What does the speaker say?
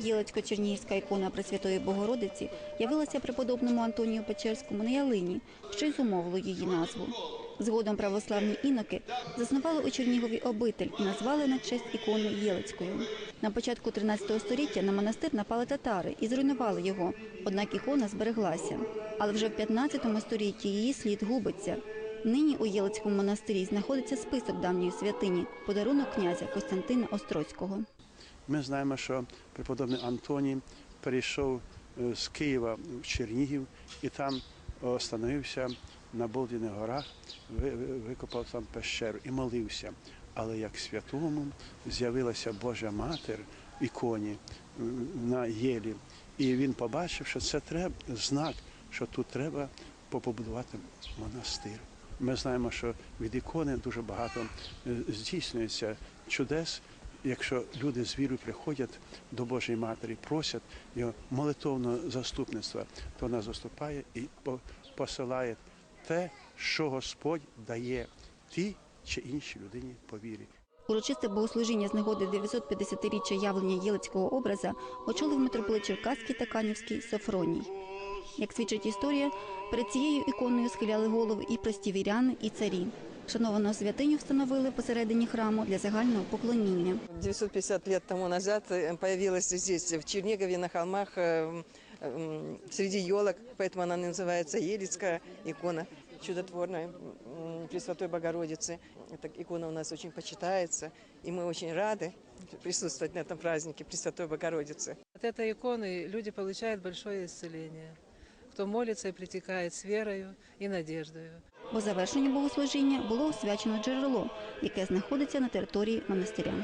Єлицько-Чернігівська ікона Пресвятої Богородиці явилася преподобному Антонію Печерському на ялині, що й зумовило її назву. Згодом православні іноки заснували у Чернігові обитель і назвали на честь ікони Єлицькою. На початку 13 століття на монастир напали татари і зруйнували його, однак ікона збереглася. Але вже в 15 столітті її слід губиться. Нині у Єлицькому монастирі знаходиться список давньої святині – подарунок князя Костянтина Острозького. Ми знаємо, що преподобний Антоній перейшов е, з Києва в Чернігів і там остановився на Болдіних горах, ви- ви- викопав там пещеру і молився. Але як святому з'явилася Божа Матір іконі е, на Єлі. І він побачив, що це треба знак, що тут треба побудувати монастир. Ми знаємо, що від ікони дуже багато е, здійснюється чудес, якщо люди з вірою приходять до Божої Матері, просять його молитовного заступництва, то вона заступає і по- посилає те, що Господь дає тій чи іншій людині по вірі. Урочисте богослужіння з нагоди 950-річчя явлення Єлицького образа очолив митрополит Черкаський та Канівський Софроній. Як свідчить історія, перед цією іконою схиляли голови і прості віряни, і царі. Шановану святиню встановили посередині храму для загального поклоніння. 950 лет тому назад э, появилась здесь, в Чернигове, на холмах, э, м, среди елок, поэтому она называется Елицкая икона, чудотворная м, Пресвятой Богородицы. Эта икона у нас очень почитается, и мы очень рады присутствовать на этом празднике Пресвятой Богородицы. От этой иконы люди получают большое исцеление. Кто молится и притекает с верою и надеждою. По завершенню богослужіння було освячено джерело, яке знаходиться на території монастиря.